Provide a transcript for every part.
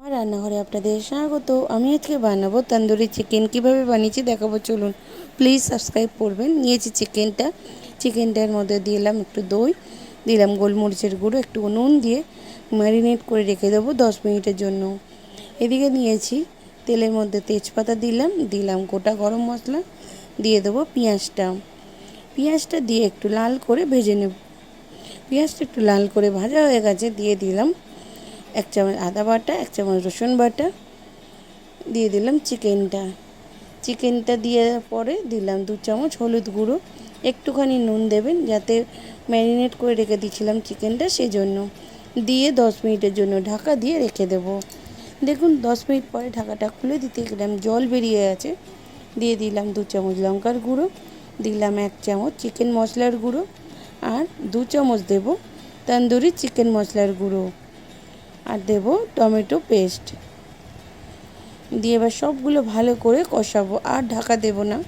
আমার রান্নাঘরে আপনাদের স্বাগত। আমি আজকে বানাবো তন্দুরি চিকেন কীভাবে বানিয়েছি দেখাবো, চলুন। প্লিজ সাবস্ক্রাইব করবেন। নিয়েছি চিকেনটা চিকেনটার মধ্যে দিলাম একটু দই, দিলাম গোলমরিচের গুঁড়ো, একটু নুন দিয়ে ম্যারিনেট করে রেখে দেবো দশ মিনিটের জন্য। এদিকে নিয়েছি তেলের মধ্যে তেজপাতা দিলাম দিলাম গোটা গরম মশলা, দিয়ে দেবো পেঁয়াজটা। পেঁয়াজটা দিয়ে একটু লাল করে ভেজে নেব। পেঁয়াজটা একটু লাল করে ভাজা হয়ে গেছে, দিয়ে দিলাম এক চামচ আদা বাটা, এক চামচ রসুন বাটা, দিয়ে দিলাম চিকেনটা। চিকেনটা দিয়ে পরে দিলাম দু চামচ হলুদ গুঁড়ো। একটুখানি নুন দেবেন যাতে ম্যারিনেট করে রেখে দিয়েছিলাম চিকেনটা সেই জন্য দিয়ে দশ মিনিটের জন্য ঢাকা দিয়ে রেখে দেবো। দেখুন, দশ মিনিট পরে ঢাকাটা খুলে দিতে গেলাম, জল বেরিয়ে আছে দিয়ে দিলাম দু চামচ লঙ্কার গুঁড়ো, দিলাম এক চামচ চিকেন মশলার গুঁড়ো, আর দু চামচ দেবো তন্দুরি চিকেন মশলার গুঁড়ো। আর দেব টমেটো পেস্ট দিয়ে এবার সবগুলো ভালো করে কষাবো, আর ঢাকা দেব না।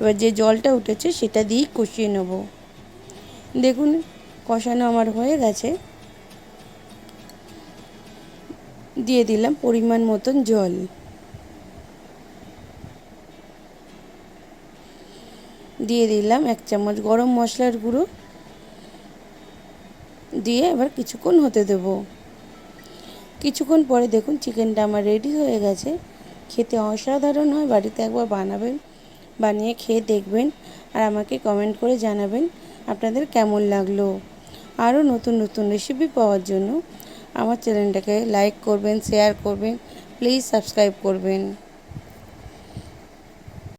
এবার যে জলটা উঠেছে সেটা দিয়েই কষিয়ে নেব। দেখুন, কষানো আমার হয়ে গেছে। দিয়ে দিলাম পরিমাণ মতন জল। দিয়ে দিলাম এক চামচ গরম মশলার গুঁড়ো। দিয়ে এবার কিছুক্ষণ হতে দেবো। কিছুক্ষণ পরে দেখুন চিকেনটা আমার রেডি হয়ে গেছে। খেতে অসাধারণ হয়, বাড়িতে একবার বানাবেন, বানিয়ে খেয়ে দেখবেন আর আমাকে কমেন্ট করে জানাবেন আপনাদের কেমন লাগল। আরও নতুন নতুন রেসিপি পাওয়ার জন্য আমার চ্যানেলটাকে লাইক করবেন শেয়ার করবেন প্লিজ সাবস্ক্রাইব করবেন।